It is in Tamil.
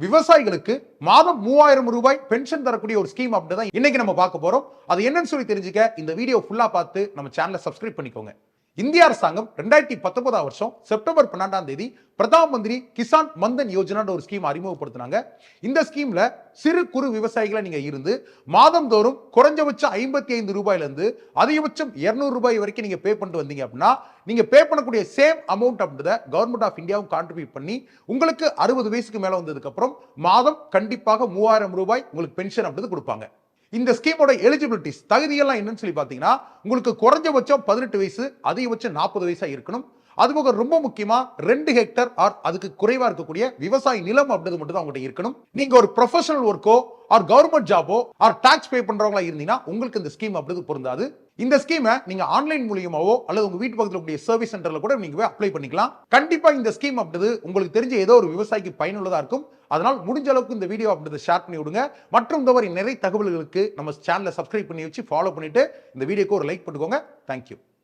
விவசாயிகளுக்கு மாதம் மூவாயிரம் ரூபாய் பென்ஷன் தரக்கூடிய ஒரு ஸ்கீம் அப்படின்னு தான் இன்னைக்கு நம்ம பார்க்க போறோம். அது என்னன்னு சொல்லி தெரிஞ்சுக்க இந்த வீடியோ ஃபுல்லா பார்த்து நம்ம சேனலை சப்ஸ்கிரைப் பண்ணிக்கோங்க. இந்திய அரசாங்கம் ரெண்டாயிரத்தி பத்தொன்பதாம் வருஷம் செப்டம்பர் பன்னெண்டாம் தேதி பிரதான் மந்திரி கிசான் மந்தன் யோஜனான்ற ஒரு ஸ்கீம் அறிமுகப்படுத்தினாங்க. இந்த ஸ்கீம்ல சிறு குறு விவசாயிகளை நீங்க இருந்து மாதந்தோறும் குறைஞ்சபட்சம் ஐம்பத்தி ஐந்து ரூபாயில இருந்து அதிகபட்சம் இருநூறு ரூபாய் வரைக்கும் நீங்க பே பண்ணிட்டு வந்தீங்க அப்படின்னா நீங்க பே பண்ணக்கூடிய சேம் அமௌண்ட் அப்படின்றத கவர்மெண்ட் ஆஃப் இந்தியாவும் கான்ட்ரிபியூட் பண்ணி உங்களுக்கு அறுபது வயசுக்கு மேல வந்ததுக்கு அப்புறம் மாதம் கண்டிப்பாக மூவாயிரம் ரூபாய் உங்களுக்கு பென்ஷன் அப்படின்றது கொடுப்பாங்க. இந்த ஸ்கீமோட எலிஜிபிலிட்டிஸ் தகுதியெல்லாம் என்னன்னு சொல்லி பார்த்தீங்கன்னா உங்களுக்கு குறைஞ்சபட்சம் பதினெட்டு வயசு அதிகபட்சம் நாற்பது வயசாக இருக்கணும். அதுபோக ரொம்ப முக்கியமா ரெண்டு ஹெக்டர் ஆர் அதுக்கு குறைவா இருக்கக்கூடிய விவசாய நிலம் அப்படின்றது மட்டும் தான் உங்கள்கிட்ட இருக்கணும். நீங்க ஒரு ப்ரொஃபஷனல் ஒர்க்கோ ஆர் கவர்மெண்ட் ஜாபோ ஆர் டாக்ஸ் பே பண்றவங்களா இருந்தீங்கன்னா உங்களுக்கு இந்த ஸ்கீம் அப்படிது பொருந்தாது. இந்த ஸ்கீமை நீங்க ஆன்லைன் மூலியமாவோ அல்லது உங்க வீட்டு பக்கத்தில் கூடிய சர்வீஸ் சென்டர்ல கூட நீங்க போய் அப்ளை பண்ணிக்கலாம். கண்டிப்பா இந்த ஸ்கீம் அப்படிது உங்களுக்கு தெரிஞ்ச ஏதோ ஒரு விவசாயிக்கு பயனுள்ளதா இருக்கும். அதனால் முடிஞ்ச அளவுக்கு இந்த வீடியோ அப்படின்றத ஷேர் பண்ணி விடுங்க. மற்றும் இந்த மாதிரி நிறைய தகவல்களுக்கு நம்ம சேனலை சப்ஸ்கிரைப் பண்ணி வச்சு ஃபாலோ பண்ணிட்டு இந்த வீடியோக்கு ஒரு லைக் பண்ணுக்கோங்க தேங்க்யூ